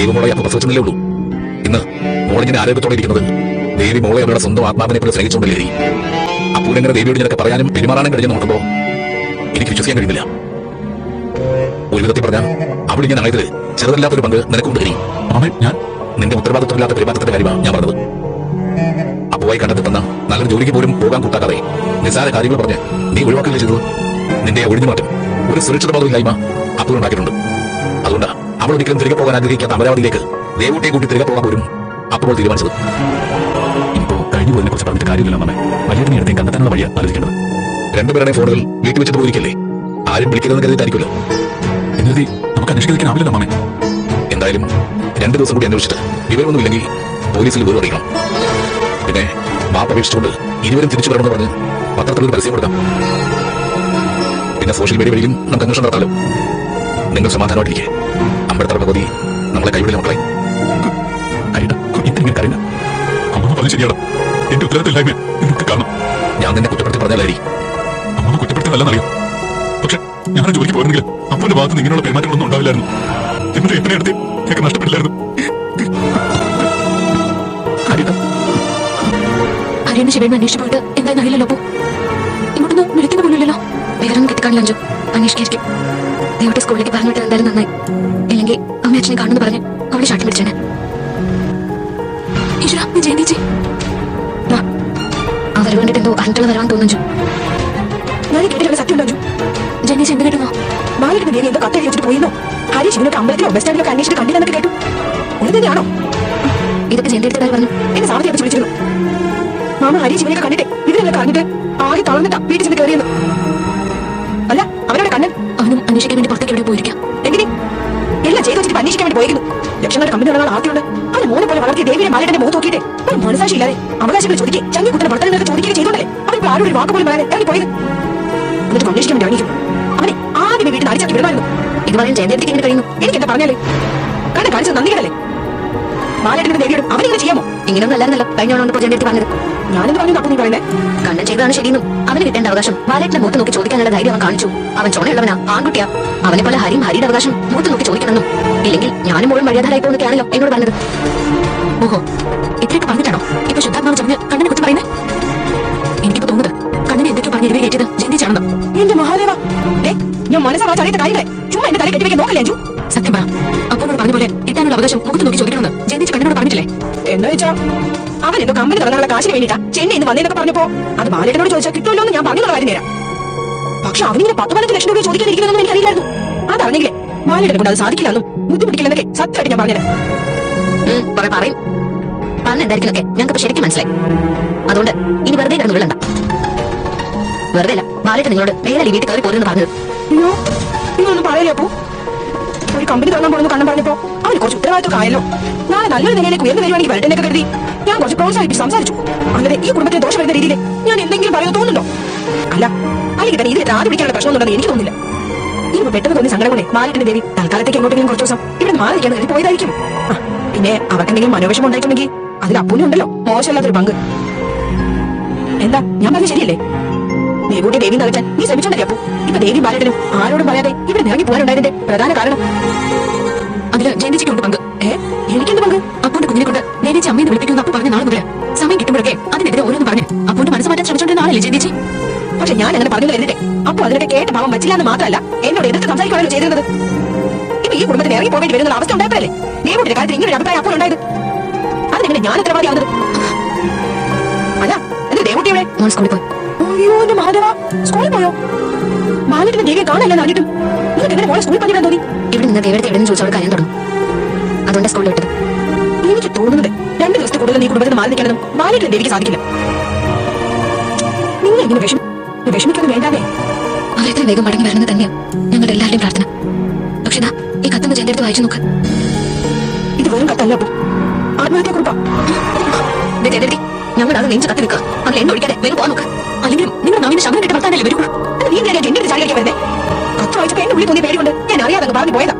ദൈവമോളെ അപ്പൊ പ്രസവിച്ചതല്ലേ ഉള്ളൂ. ഇന്ന് മോളിങ്ങനെ ആരോഗ്യത്തോടെ ഇരിക്കുന്നത്. ദേവി മോളെ അവരുടെ സ്വന്തം ആത്മാവിനെ പോലെ സ്നേഹിച്ചുകൊണ്ടല്ലേ അപ്പൂരങ്ങനെ ദേവിയോട് നിനക്ക് പറയാനും പെരുമാറാനും കഴിഞ്ഞു നോക്കുമ്പോ എനിക്ക് വിശ്വസിക്കാൻ കഴിയുന്നില്ല. ഒരു വിധത്തിൽ പറഞ്ഞാൽ അവിടെ ഇങ്ങനെ ആയതിൽ ചെറുതല്ലാത്തൊരു പങ്ക് നിനക്കുണ്ട് കരി മാമൻ ഞാൻ നിന്റെ ഉത്തരവാദിത്വമില്ലാത്ത പെരുമാറ്റത്തിന്റെ കാര്യമാണ് ഞാൻ പറഞ്ഞത്. അപ്പുവായി കണ്ടെത്തി തന്ന നല്ലൊരു ജോലിക്ക് പോലും പോകാൻ കൂട്ടാക്കാതെ നിസ്സാര കാര്യങ്ങൾ പറഞ്ഞ് നീ ഒഴിവാക്കുകയല്ലേ ചെയ്തത്? നിന്റെ ഒഴിഞ്ഞു മാറ്റം. ഒരു സുരക്ഷിത ബോധമില്ലായ്മ അപ്പോൾ ഉണ്ടാക്കിയിട്ടുണ്ട് അവൾ ഒരിക്കലും തിരികെ പോകാൻ ആഗ്രഹിക്കാത്ത അമരാവതിയിലേക്ക് ദേവൂട്ടിയെ കൂട്ടി തിരികെ പോകാൻ പോലും അപ്പോൾ തീരുമാനിച്ചത്. ഇപ്പോ കഴിഞ്ഞു പോയതിനെ കുറച്ച് പറഞ്ഞിട്ട് കാര്യമില്ലെന്നാണ് മാമേ വലിയ അടുത്തേക്ക് കണ്ടെത്താനുള്ള വഴി ആലോചിക്കേണ്ടത്. രണ്ടുപേരുടെ ഫോണുകൾ വീട്ടിൽ വെച്ചിട്ട് പോയിരിക്കല്ലേ? ആരും വിളിക്കരുതെന്ന് കരുതിയിട്ടായിരിക്കുമല്ലോ. എന്നെഴുതി നമുക്ക് അന്വേഷിക്കാതിരിക്കാനാവില്ലല്ലോ മാമേ എന്തായാലും രണ്ടു ദിവസം കൂടി അന്വേഷിച്ചിട്ട് വിവരമൊന്നുമില്ലെങ്കിൽ പോലീസിൽ വിവരം അറിയിക്കണം. പിന്നെ മാപ്പ് അപേക്ഷിച്ചുകൊണ്ട് ഇരുവരും തിരിച്ചു വരണമെന്ന് പറഞ്ഞ് പത്രത്തിൽ ഒരു പരസ്യം കൊടുക്കാം. പിന്നെ സോഷ്യൽ മീഡിയ വഴിയും നമുക്ക് അന്വേഷണം നടത്താലോ? നിങ്ങൾ സമാധാനമായിട്ടിരിക്കെ. അമ്പലത്തറ ഭഗവതി നമ്മളെ കൈവിടില്ല മക്കളെ. എന്റെ നിങ്ങൾക്ക് കാണണം. ഞാൻ നിന്നെ കുറ്റപ്പെടുത്തി പറഞ്ഞാലായി അമ്മ കുറ്റപ്പെടുത്തുന്നതല്ലെന്നറിയാം പക്ഷെ ഞാൻ ജോലിക്ക് പോയിരുന്നെങ്കിൽ അപ്പന്റെ ഭാഗത്ത് ഇങ്ങനെയുള്ള പെരുമാറ്റങ്ങളൊന്നും ഉണ്ടാവില്ലായിരുന്നു. എന്നിട്ട് എത്ര എടുത്ത് ഞങ്ങൾക്ക് നഷ്ടപ്പെടില്ലായിരുന്നു ശിവേണ്ണ അന്വേഷിച്ചു പോയിട്ട് എന്തായാലും അറിയില്ലല്ലോ വിവരം കിട്ടിക്കാണില്ല അഞ്ചു അന്വേഷിക്കായിരിക്കും ദൈവത്തെ സ്കൂളിലേക്ക് പറഞ്ഞു വിട്ടത് എന്തായാലും നന്നായി. അല്ലെങ്കിൽ അമ്മ അച്ഛനെ കാണുമെന്ന് പറഞ്ഞ് അവളെ ഷാട്ടി പിടിച്ചേനെ. ഈശ്വരാ, നീ ജയന്തേച്ചി. എന്തോ അറിഞ്ഞിട്ടുള്ള വരാൻ തോന്നുന്നു ഞാൻ കേട്ടിട്ടുള്ള സത്യം ഉണ്ടോ എന്ത് കേട്ടുന്നോ ബാലയുടെ ദേവി എന്തോ കത്തെഴുതി വെച്ചിട്ട് പോയിരുന്നോ. ഹരീഷ് ഇവനൊക്കെ അമ്പലത്തിലോ ബസ് അന്വേഷിച്ചിട്ട് കണ്ടില്ലെന്നൊക്കെ കേട്ടു. തന്നെയാണോ? ഇതൊക്കെ പറഞ്ഞു എന്നെ സാമത്തെ വിളിച്ചിരുന്നു. മാമ ഹരീഷ് ഇവനൊക്കെ കണ്ടിട്ട്. ഇവരെല്ലാം അറിഞ്ഞിട്ട് ആകെ തളർന്നിട്ടാ വീട്ടിൽ ചെന്ന് കയറിയെന്ന് ലക്ഷങ്ങളുടെ കമ്പനി ഉള്ള ആർത്തിയുണ്ട് അവന് മോനെ പോലെ വളർത്തിയ ദേവിയുടെ മാലയുടെ മുഖത്ത് നോക്കിയിട്ട് ഒരു മനസാക്ഷി ഇല്ലാതെ അവകാശങ്ങൾ ചോദിക്കുക ചങ്ങി കുത്തനെ ഭർത്താവിനൊക്കെ ചോദിക്കുകയും ചെയ്തോണ്ടല്ലേ? അവൻ ഇപ്പോൾ ആരോട് ഒരു വാക്ക് പോലും പറയാതെ ഇറങ്ങി പോയത് എന്നിട്ട് അന്വേഷിക്കാൻ വേണ്ടി ഇറങ്ങിക്കും അവനെ ആദ്യമേ വീട്ടിൽ അടിച്ചാക്കി വിടുമായിരുന്നു. ഇത് പറയാൻ ജയന്തേച്ചിക്ക് ഇങ്ങനെ കഴിയുന്നു? എനിക്ക് എന്താ പറഞ്ഞാലേ? കണ്ട കാണിച്ചത് നന്ദികളല്ലേ ബാലേട്ടന്റെ ദേവിയോടും അവനിങ്ങനെ ചെയ്യാമോ? ഇങ്ങനെയൊന്നും അല്ലായിരുന്നല്ലോ. കഴിഞ്ഞ തവണ വന്നപ്പോൾ ജയന്തേച്ചി പറഞ്ഞത്. ഞാനെന്ത് പറഞ്ഞു അപ്പൊ നീ പറയുന്നത് കണ്ണൻ ചെയ്തതാണ് ശരിയെന്നും അവന് കിട്ടേണ്ട അവകാശം. ബാലേട്ടിനെ മൂത്ത് നോക്കി ചോദിക്കാനുള്ള ധൈര്യം അവൻ കാണിച്ചു. അവൻ ചോണയുള്ളവനാ ആൺകുട്ടിയാ. അവനെ പോലെ ഹരിയും ഹരിയുടെ അവകാശം മൂത്ത് നോക്കി ചോദിക്കണമെന്നും. ഇല്ലെങ്കിൽ ഞാനും മോളും മര്യാദരായി പോകുന്നൊക്കെയാണല്ലോ എന്നോട് പറഞ്ഞത്. ഓഹോ ഇത്രയൊക്കെ പറഞ്ഞിട്ടാണോ? ഇപ്പൊ ശുദ്ധാത്മാവ് ചമഞ്ഞ് കണ്ണനെ കുറിച്ച് പറയുന്നത് എനിക്കിപ്പോ തോന്നുന്നത് കണ്ണനെ എന്തൊക്കെ പറഞ്ഞ് ഇരുവേ കയറ്റിയത് ചിന്തിച്ചാണെന്ന് എന്റെ മഹാദേവ! ഞാൻ മനസ്സാവാച്ച അറിയാത്ത കാര്യങ്ങളെ. ചുമ്മാ എന്റെ തല കെട്ടിവെക്കാൻ നോക്കല്ലേ അഞ്ചു? സത്യം പറ. അപ്പോനോട് പറഞ്ഞ പോലെ എത്താനുള്ള അവകാശം മുഖത്ത് നോക്കി ചോദിക്കണമെന്ന് ജയന്തിച്ച് കണ്ണനോട് പറഞ്ഞിട്ടില്ലേ? എന്താ വെച്ചാ അവൻ എന്തോ കമ്പനി തുടങ്ങാനുള്ള കാശിന് വേണ്ടിട്ടാ ചെന്നൈ ഇന്ന് വന്നേന്നൊക്കെ പറഞ്ഞപ്പോ അത് ബാലേട്ടനോട് ചോദിച്ചാൽ കിട്ടുമല്ലോ എന്ന് ഞാൻ പറഞ്ഞുള്ള കാര്യം നേരാ പക്ഷെ അവനിങ്ങനെ പത്ത് പതിനഞ്ച് ലക്ഷം രൂപ ചോദിക്കാനിരിക്കുന്നതൊന്നും എനിക്കറിയില്ലായിരുന്നു. അതറിഞ്ഞെങ്കിലേ ബാലേട്ടനെ കൊണ്ട് അത് സാധിക്കില്ലെന്നും ബുദ്ധിമുട്ടിക്കില്ലെന്നൊക്കെ സത്യമായിട്ട് ഞാൻ പറഞ്ഞത് പറയും. പറഞ്ഞെന്തായിരിക്കുന്നൊക്കെ ഞങ്ങൾക്ക് ശരിക്കും മനസ്സിലായി. അതുകൊണ്ട് ഇനി വെറുതെ കിടന്ന് വിളണ്ട വെറുതെ അല്ല മാലയിട്ട് നിങ്ങളോട് വേറെ വീട്ടിൽ കയറി പോരെന്ന് പറഞ്ഞത്. അയ്യോ നിങ്ങളൊന്നും പറയല്ലേ അപ്പോ? ഒരു കമ്പനി തുടങ്ങാൻ പോകുന്നു കണ്ണം പറഞ്ഞപ്പോ അവന് കുറച്ച് ഉത്തരവാദിത്വം ആയല്ലോ. നാളെ നല്ലൊരു നിലയിലേക്ക് ഉയർന്നു വരുവാണെങ്കിൽ വരട്ടെ എന്നൊക്കെ കരുതി. ഞാൻ കുറച്ച് പ്രോത്സാഹിപ്പിച്ച് സംസാരിച്ചു. അങ്ങനെ ഈ കുടുംബത്തിന് ദോഷം വരുന്ന രീതിയിൽ ഞാൻ എന്തെങ്കിലും പറയുന്നു തോന്നുന്നുണ്ടോ? അല്ല അല്ലെങ്കിൽ തന്നെ ഇതിൽ ആദ്യം പിടിക്കാനുള്ള പ്രശ്നമൊന്നുണ്ടെന്ന് എനിക്ക് തോന്നുന്നില്ല. ഇനിയിപ്പോ പെട്ടെന്ന് തോന്നി സങ്കടം കൊണ്ട് ദേവി. തൽക്കാലത്തേക്ക് എങ്ങോട്ടെങ്കിലും കുറച്ച് ദിവസം ഇവിടെ മാറിയിരിക്കാൻ കരുതി പോയതായിരിക്കും. പിന്നെ അവർക്ക് എന്തെങ്കിലും മനോവിഷമം ഉണ്ടായിട്ടുണ്ടെങ്കിൽ അതിൽ അപ്പൂനും ഉണ്ടല്ലോ. മോശമല്ലാത്തൊരു പങ്ക്. എന്താ? ഞാൻ പറഞ്ഞത് ശരിയല്ലേ? ദേവൂട്ടി ദേവി നകറ്റാൻ നീ ശ്രമിച്ചോണ്ടല്ലേ അപ്പൂ? ഇപ്പൊ ദേവി ബാലട്ടനും ആരോടും പറയാതെ ഇവിടെ ഇറങ്ങി പോകാനുണ്ടായതിന്റെ പ്രധാന കാരണം? അതിൽ ജയന്തിച്ചിക്കുണ്ട് പങ്ക്. ഏ? എനിക്കെന്ത് പങ്ക്? അപ്പൂന്റെ കുഞ്ഞിനെ കൊണ്ട് ദേവിച്ച് അമ്മയെന്ന് വിളിപ്പിക്കുന്ന അപ്പൊ പറഞ്ഞ നാളെ മുതൽ സമയം കിട്ടുമ്പോഴൊക്കെ അതിനെതിരെ ഓരോന്ന് പറഞ്ഞു അപ്പൂന്റെ മനസ്സ് മാറ്റാൻ ശ്രമിച്ചോണ്ടിരുന്ന ആളല്ലേ ജയന്തിച്ചി? പക്ഷെ ഞാൻ അങ്ങനെ പറഞ്ഞു വരുന്നിട്ടെ അപ്പൊ അതിനൊക്കെ കേട്ട ഭാവം വച്ചില്ല എന്ന് മാത്രമല്ല എന്നോട് എതിർത്ത് സംസാരിക്കുകയാണ് ചെയ്തിരുന്നത്? ഇപ്പൊ ഈ കുടുംബത്തിന് ഇറങ്ങി പോകേണ്ടി വരുന്ന അവസ്ഥ ഉണ്ടായപ്പോഴല്ലേ? ദേവൂട്ടിന്റെ കാര്യത്തിൽ ഇങ്ങനെ ഒരു അഭിപ്രായം അപ്പോൾ ഉണ്ടായത്? അതിനെങ്ങനെ ഞാൻ ഉത്തരവാദിയാവുന്നത് അല്ല എന്റെ ദേവൂട്ടി മോൾ സ്കൂളിൽ പോയി. അയ്യോ എന്റെ മഹാദേവ സ്കൂളിൽ പോയോ? ബാലറ്റിന്റെ ദേവിയെ കാണാനല്ല അറിഞ്ഞിട്ടും. നിനക്ക് എങ്ങനെ മോളെ സ്കൂളിൽ പറഞ്ഞിടാൻ തോന്നി? ഇവിടെ നിന്ന് ദേവിയുടെ എവിടെ നിന്ന് ചോദിച്ചവൾ കാര്യം തുടങ്ങും. അതുകൊണ്ട് സ്കൂളിൽ വിട്ടത്. എനിക്ക് തോന്നുന്നത് രണ്ട് ദിവസത്തെ കൂടുതൽ നീ കുടുംബത്തിന് മാറി നിൽക്കണമെന്നും ബാലറ്റിന്റെ ദേവിക്ക് സാധിക്കില്ല. നിങ്ങൾ ഇങ്ങനെ വിഷം വിഷമിക്കൊന്നും വേണ്ടാതെ അവർ എത്രയും വേഗം മടങ്ങി വരണമെന്ന് തന്നെയാണ് ഞങ്ങളുടെ എല്ലാവരുടെയും പ്രാർത്ഥന. പക്ഷെ ദാ ഈ കത്തൊന്ന് ജയന്റെ അടുത്ത് വായിച്ചു നോക്ക്. ഇത് വെറും കത്തല്ല ആത്മഹത്യ കുറിപ്പാ. ദേ ഞങ്ങൾ ഞങ്ങളുടെ അത് നെഞ്ച് കത്തി വെക്കുക അതിൽ എണ്ണ ഒഴിക്കാതെ വേഗം പോകാൻ നോക്ക്. അല്ലെങ്കിൽ നിങ്ങൾ നവീന ശബ്ദം കേട്ട് വർത്താനല്ലേ വരൂ? നീ നേരെ എന്റെ അടുത്ത് ചാടിയൊക്കെ വരുന്നേ? കത്ത് വായിച്ചപ്പോ എന്നെ ഉള്ളിൽ തോന്നിയ ഞാൻ അറിയാതെ അങ്ങ് പറഞ്ഞു പോയതാ.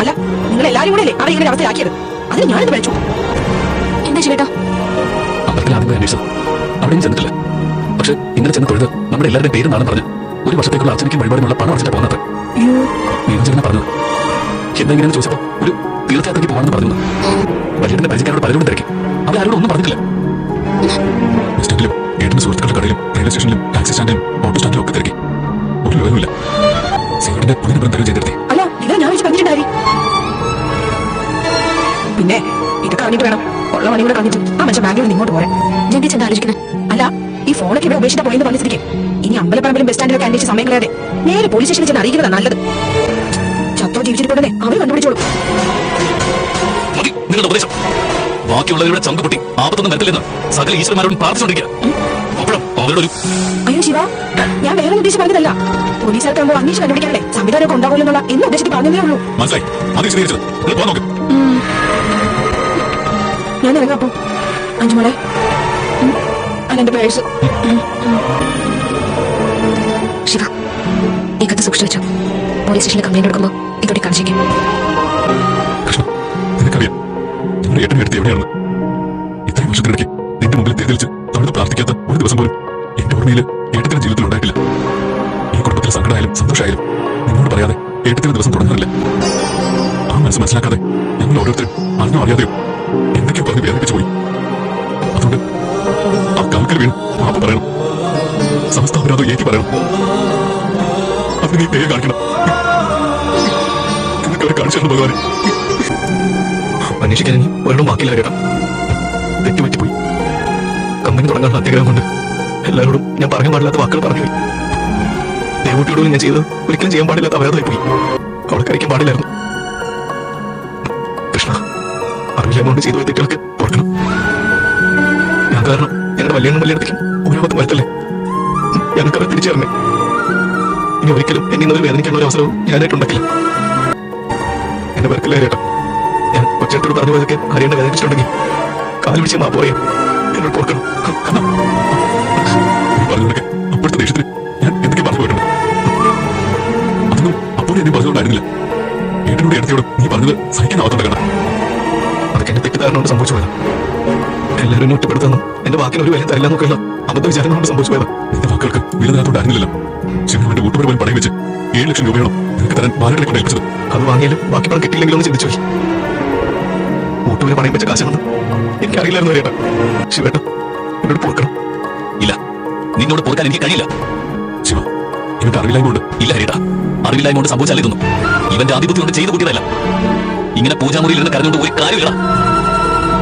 അല്ല നിങ്ങൾ എല്ലാരും കൂടെ അല്ലേ അവരെ ഇങ്ങനെ അവസ്ഥയാക്കിയത് അതിന് ഞാനെന്ത് വിളിച്ചു എന്താ ചേട്ടാ അമ്പലത്തിൽ ആദ്യം അവിടെയും ചെന്നിട്ടില്ല. പക്ഷെ ഇന്നലെ ചെന്ന് തൊഴുത് നമ്മുടെ എല്ലാവരുടെയും പേര് നാളെ പറഞ്ഞു ഒരു വർഷത്തേക്കുള്ള അച്ഛനിക്കും വഴിപാടിനുള്ള പണം അടച്ചിട്ട് പോകുന്നത് നീരഞ്ജന പറഞ്ഞത്. എന്തെങ്കിലും ഇങ്ങനെ ചോദിച്ചപ്പോ ഒരു ആണെന്ന് പറഞ്ഞു വലിയ പരിചയക്കാരോട് പലരോടും തിരക്കി. അവർ ആരോടും ഒന്നും പറഞ്ഞിട്ടില്ല. ബസ് സ്റ്റാൻഡിലും ഏട്ടന്റെ സുഹൃത്തുക്കളുടെ കടയിലും റെയിൽവേ സ്റ്റേഷനിലും ടാക്സി സ്റ്റാൻഡിലും ഓട്ടോ സ്റ്റാൻഡിലും ഒക്കെ തിരക്കി. ഒരു വിവരമില്ല സീറ്റിന്റെ പുതിയ നമ്പർ ചെയ്തിരുത്തി അല്ല ഇത് ഞാൻ വെച്ച് പറഞ്ഞിട്ടുണ്ടായി പിന്നെ ഇതൊക്കെ അറിഞ്ഞിട്ട് വേണം. ഉള്ള പണി കൂടെ കളഞ്ഞിട്ട് ആ മനുഷ്യ ബാങ്കിൽ നിന്ന് ഇങ്ങോട്ട് പോരാ ഞാൻ എന്താ ആലോചിക്കുന്നത് അല്ല ഈ ഫോണൊക്കെ ഇവിടെ ഉപേക്ഷിച്ച പോയെന്ന് പറഞ്ഞ സ്ഥിതിക്ക് ഇനി അമ്പലപ്പറമ്പിലും ബസ് സ്റ്റാൻഡിലൊക്കെ അന്വേഷിച്ച് സമയം കളയാതെ നേരെ പോലീസ് സ്റ്റേഷനിൽ ചെന്ന് അറിയിക്കുന്നതാ നല്ലത്. ചത്തോ ജീവിച്ചിട്ടുണ്ടെന്നെ അവർ കണ്ടുപിടിച്ചോളൂ. നിങ്ങളുടെ ഉപദേശം. ബാക്കിയുള്ളവരുടെ ചങ്ക് പൊട്ടി ആപത്തൊന്നും വരത്തില്ലെന്ന് സകല ഈശ്വരന്മാരോടും പ്രാർത്ഥിച്ചുകൊണ്ടിരിക്കുക. അപ്പോഴും അവരുടെ ഒരു അയ്യോ ശിവ ഞാൻ വേറെ ഉദ്ദേശിച്ച് പറഞ്ഞതല്ല. പോലീസുകാർക്കാകുമ്പോൾ അന്വേഷിച്ച് കണ്ടുപിടിക്കാനല്ലേ സംവിധാനമൊക്കെ ഉണ്ടാവില്ല എന്നുള്ള എന്ന് ഉദ്ദേശിച്ച് പറഞ്ഞതേ ഉള്ളൂ. മനസ്സിലായി. അത് വിശദീകരിച്ചത്. ഞാൻ ഇറങ്ങാം അപ്പോ. അഞ്ചുമോളെ. അല്ല എന്റെ പേഴ്സ്. ശിവ ഈ കത്ത് സൂക്ഷിച്ചു വെച്ചോ. പോലീസ് സ്റ്റേഷനിൽ കംപ്ലൈന്റ് കൊടുക്കുമ്പോൾ ഇതോടെ കാണിച്ചേക്കും. കൃഷ്ണ നിനക്കറിയാം ഞങ്ങളുടെ ഏട്ടൻ എടുത്ത് എവിടെയാണെന്ന്. ഇത്രയും വർഷത്തിനിടയ്ക്ക് നിന്റെ മുമ്പിൽ തിരിച്ചു തൊഴുത് പ്രാർത്ഥിക്കാത്ത ഒരു ദിവസം പോലും എന്റെ ഓർമ്മയിൽ ഏട്ടത്തിന്റെ ജീവിതത്തിൽ ഉണ്ടായിട്ടില്ല. ഈ കുടുംബത്തിൽ സങ്കടമായാലും പറയാതെ ഏട്ടത്തിന്റെ ദിവസം തുടങ്ങാറില്ല. ആ മനസ്സ് മനസ്സിലാക്കാതെ ഞങ്ങൾ ഓരോരുത്തരും അറിഞ്ഞോ അറിയാതെയോ എന്തൊക്കെയോ പറഞ്ഞ് വേദനിപ്പിച്ചു പോയി. വീണ്. മാപ്പ് പറയണം സമസ്ത അപരാധം ഏറ്റി പറയണം. അതിന് നീ ദയ കാണിക്കണം. നിനക്ക് അവരെ കാണിച്ചു തരണം ഭഗവാനെ. അന്വേഷിക്കാൻ ഇനി ഒരെണ്ണം ബാക്കിയില്ല കേട്ടോ. തെറ്റുപറ്റിപ്പോയി കമ്പനി തുടങ്ങാനുള്ള അത്യാഗ്രഹം കൊണ്ട് എല്ലാവരോടും ഞാൻ പറയാൻ പാടില്ലാത്ത വാക്കുകൾ പറഞ്ഞു ദേവൂട്ടിയോടും ഞാൻ ചെയ്തത് ഒരിക്കലും ചെയ്യാൻ പാടില്ലാത്ത അപരാധമായി പോയി. അവളെ കഴിക്കാൻ പാടില്ലായിരുന്നു. കൃഷ്ണ അറിവില്ല കൊണ്ട് ചെയ്തു പോയ തെറ്റുകൾക്ക് ഓർക്കണം ഞാൻ കാരണം ഞങ്ങളുടെ വലിയ വലിയടത്തേക്കും ഓരോ പത്തും ഞങ്ങൾക്ക് ഞങ്ങൾക്കത് തിരിച്ചറിഞ്ഞു ഇനി ഒരിക്കലും എന്നെ ഇന്നൊരു വേദനിക്കാനുള്ള ഒരു അവസരവും ഞാനായിട്ടുണ്ടാക്കില്ല എന്റെ പേർക്കില്ല ചേട്ടാ ഞാൻ ഒച്ചയോട് പറഞ്ഞു പോയതൊക്കെ അറിയേണ്ട വേദനിച്ചിട്ടുണ്ടെങ്കിൽ കാൽ വിളിച്ച് മാപ്പ് പറയാം. എന്നോട് പോർക്കണം കാരണം പറഞ്ഞതൊക്കെ അപ്പോഴത്തെ ദേഷ്യത്തിൽ ഞാൻ എന്തൊക്കെ പറഞ്ഞു പോയിട്ടുണ്ട്? അതൊന്നും അപ്പോഴും എന്നെ പറഞ്ഞുകൊണ്ടായിരുന്നില്ല ഏട്ടനോട് ഏട്ടത്തിയോട് നീ പറഞ്ഞത് സഹിക്കാനാവാത്തോണ്ട് കേട്ടോ അതൊക്കെ എന്റെ തെറ്റിദ്ധാരണ കൊണ്ട് സംഭവിച്ചു പോയതാ. എല്ലാവരും എന്നെ ഒറ്റപ്പെടുത്തുന്നു. എന്റെ വാക്കിന് ഒരു വില തരില്ല എന്നൊക്കെയുള്ള അബദ്ധ വിചാരങ്ങൾ കൊണ്ട് സംഭവിച്ചു പോയതാ എന്റെ വാക്കുകൾക്ക് വില തരാത്തോണ്ടായിരുന്നില്ലല്ലോ വേണ്ടി കൂട്ടുപരി പോലും പണയം വെച്ച് ഏഴ് ലക്ഷം രൂപയാണോ നിനക്ക് തരാൻ ബാലകളെ കൊണ്ട് ഏൽപ്പിച്ചത്. അത് വാങ്ങിയാലും ബാക്കി പണം കിട്ടിയില്ലെങ്കിലും ഒന്ന് ചിന്തിച്ചു പോയി. കൂട്ടുവിനെ പണയം വെച്ച കാശാണെന്ന് എനിക്കറിയില്ലായിരുന്നു ചേട്ടാ ശിവേട്ട എന്നോട് പോർക്കണം ഇല്ല. നിന്നോട് പോർക്കാൻ എനിക്ക് കഴിയില്ല. ശിവ എനിക്ക് അറിവില്ലായ്മ കൊണ്ട് ഇല്ല ഹരിയേട്ടാ അറിവില്ലായ്മ കൊണ്ട് ഇതൊന്നും. ഇവന്റെ ആധിപത്യം കൊണ്ട് ചെയ്ത് കൂട്ടിയതല്ല. ഇങ്ങനെ പൂജാമുറിയിൽ നിന്ന് കരഞ്ഞുകൊണ്ട് ഒരു കാര്യമില്ല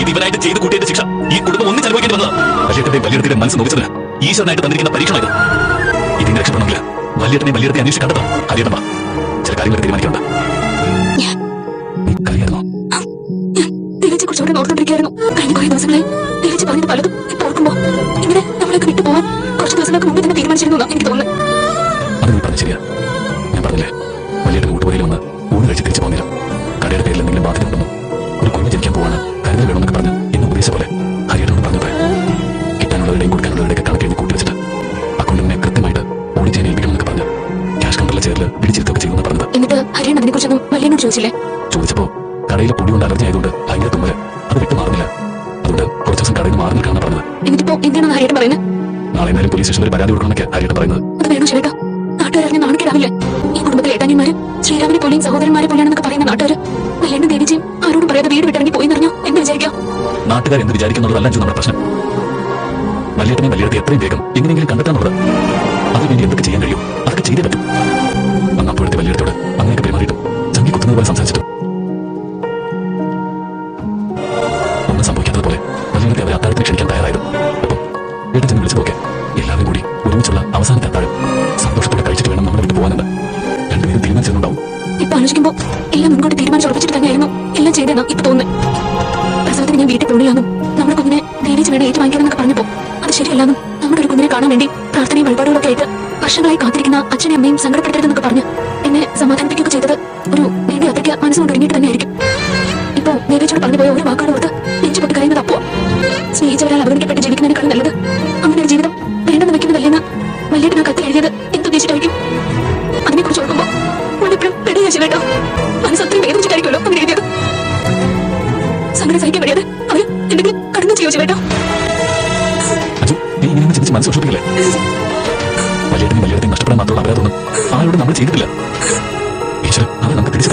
ഇത് ഇവനായിട്ട് ചെയ്ത് കൂട്ടിയിട്ട് ശിക്ഷ. ഈ കുടുംബം ഒന്നും ചെലവഴിക്കേണ്ടി വന്നതാ. വലിയത്തിന്റെ വലിയടത്തിന്റെ മനസ്സ് നോവിച്ചതിന് ഈശ്വരനായിട്ട് തന്നിരിക്കുന്ന പരീക്ഷണം ഇത് ഇതിന് രക്ഷപ്പെടണമെങ്കിൽ വലിയടനെ വലിയടത്തെ അന്വേഷിച്ച് കണ്ടെത്താം. ഹരിയേട്ട ചില കാര്യങ്ങൾ തീരുമാനിക്കണ്ട നീ കരയായിരുന്നോ ദിലീപിനെ കുറിച്ച് അവിടെ കഴിഞ്ഞ കുറേ ദിവസങ്ങളായി ദിലീപ് പറഞ്ഞത് പലതും ഇപ്പൊ ഓർക്കുമ്പോ ഇങ്ങനെ നമ്മളൊക്കെ വിട്ടു പോവാൻ കുറച്ച് ദിവസങ്ങൾക്ക് മുമ്പ് തന്നെ തീരുമാനിച്ചിരുന്നു എനിക്ക് തോന്നുന്നു അത് നീ പറഞ്ഞ ശരിയാ. ഞാൻ പറഞ്ഞില്ലേ വലിയേട്ടൻ കൂട്ടുപുരയിൽ വന്ന് ഊണ് കഴിച്ച് തിരിച്ചു പോകുന്നില്ല കടയുടെ പേരിൽ എന്തെങ്കിലും ബാധ്യത കരുതൽ വേണമെന്നൊക്കെ പറഞ്ഞു. എന്നെ ഉപദേശ പോലെ ഹരിയേട്ടനോട് പറഞ്ഞത് കിട്ടാനുള്ളവരുടെയും കൊടുക്കാനുള്ളവരുടെയൊക്കെ കണക്ക് എഴുതി അക്കൗണ്ടിനെ കൃത്യമായിട്ട് ഓഡിറ്റ് ചെയ്യാൻ ഏൽപ്പിക്കണമെന്നൊക്കെ പറഞ്ഞു ക്യാഷ് കൗണ്ടറിലെ ചേരിൽ പിടിച്ചിരുത്തൊക്കെ ചെയ്യുമെന്ന് പറഞ്ഞത്. എന്നിട്ട് ഹരിയൻ അതിനെക്കുറിച്ചൊന്നും വലിയനോട് ചോദിച്ചില്ലേ? ചോദിച്ചപ്പോൾ കടയിലെ പൊടി കൊണ്ട് അലർജി ആയതുകൊണ്ട് ഭയങ്കര തുമ്മൽ അത് വിട്ടു മാറുന്നില്ല. അതുകൊണ്ട് കുറച്ച് ദിവസം കടയിൽ നിന്ന് മാറി നിൽക്കാനാണ് പറഞ്ഞത്. എന്നിട്ടിപ്പോ എന്തിനാണ് ഹരിയേട്ടൻ പറയുന്നത് നാളെ എന്തായാലും പോലീസ് സ്റ്റേഷനിൽ പരാതി കൊടുക്കണമെന്നൊക്കെ ഹരിയേട്ടൻ പറയുന്നത്. അത് വേണോ ചേട്ടാ? നാട്ടുകാരറിഞ്ഞ നാണക്കേടാവില്ലേ? ഈ കുടുംബത്തിലെ ഏട്ടാനിമാരും ശ്രീരാമിനെ പോലെയും സഹോദരന്മാരെ പോലെയാണെന്നൊക്കെ പറയുന്ന നാട്ടുകാര് നാട്ടുകാർ എന്ന് വിചാരിക്കുന്നുള്ളതല്ല അഞ്ചു നമ്മുടെ പ്രശ്നം. വലിയേട്ടനെ വലിയേട്ടത്തെ എത്രയും വേഗം എങ്ങനെയെങ്കിലും കണ്ടെത്താനുള്ളത് അതിനുവേണ്ടി എന്തൊക്കെ ചെയ്യാൻ കഴിയും? അതൊക്കെ ചെയ്തേ പറ്റും. അന്ന് അപ്പോഴത്തെ വലിയേടത്തോട് അങ്ങനെയൊക്കെ പെരുമാറിയിട്ടും ചങ്കി കുത്തുന്നത് പോലെ സംസാരിച്ചിട്ടും. ഒന്നും സംഭവിക്കാത്തത് പോലെ വലിയേടത്തെ അവരെ അത്താഴത്തിന് ക്ഷണിക്കാൻ തയ്യാറായത് അപ്പം വീട്ടിൽ ചെന്ന് വിളിച്ചതൊക്കെ എല്ലാവരും കൂടി ഒരുമിച്ചുള്ള അവസാനത്തെ അത്താഴം സന്തോഷത്തോടെ കഴിച്ചിട്ട് വേണം നമ്മളെ വിട്ടു പോകാനെന്ന്. രണ്ടുപേരും തീരുമാനിച്ചിട്ടുണ്ടാവും ഇപ്പൊ ആലോചിക്കുമ്പോ എല്ലാം മുൻകൂട്ടി തീരുമാനിച്ച് ഉറപ്പിച്ചിട്ട് തന്നെയായിരുന്നു. എല്ലാം ചെയ്തേന്നാ ഇപ്പൊ തോന്നുന്നത് പ്രസവത്തിന് ഞാൻ വീട്ടിൽ പോണില്ലാന്നും നമ്മുടെ കുഞ്ഞിനെ ദേവിച്ച് വേണം ഏറ്റുവാങ്ങിക്കാനെന്നൊക്കെ പറഞ്ഞപ്പോ അത് ശരിയല്ലാന്നും നമ്മുടെ ഒരു കുഞ്ഞിനെ കാണാൻ വേണ്ടി പ്രാർത്ഥനയും വഴിപാടുകളൊക്കെ ആയിട്ട് വർഷങ്ങളായി കാത്തിരിക്കുന്ന അച്ഛനെയും അമ്മയും സങ്കടപ്പെടുത്തരുതെന്നൊക്കെ പറഞ്ഞ് എന്നെ സമാധാനിപ്പിക്കുകയൊക്കെ ചെയ്തത് ഒരു എന്റെ അത്രയ്ക്ക് മനസ്സുകൊണ്ട് ഒരുങ്ങിയിട്ട് തന്നെയായിരിക്കും. ഇപ്പൊ ദേവിച്ചോട് പറഞ്ഞു പോയ ഒരു വാക്കാട് ഓർത്ത് നെഞ്ചു പൊട്ടി കരയുന്നത് അപ്പോ സ്നേഹിച്ചവരാൽ അവഗണിക്കപ്പെട്ട് ജീവിക്കുന്നതിനേക്കാൾ നല്ലത് ഇങ്ങനെ ചിന്തിച്ച് മനസ്സ് വിഷമിപ്പിക്കല്ലേ? വലിയ വലിയ നഷ്ടപ്പെടാൻ മാത്രമുള്ള അപരാധമൊന്നും ആരോടും നമ്മൾ ചെയ്തിട്ടില്ല. ഈശ്വരൻ അത് നമുക്ക് തിരിച്ചു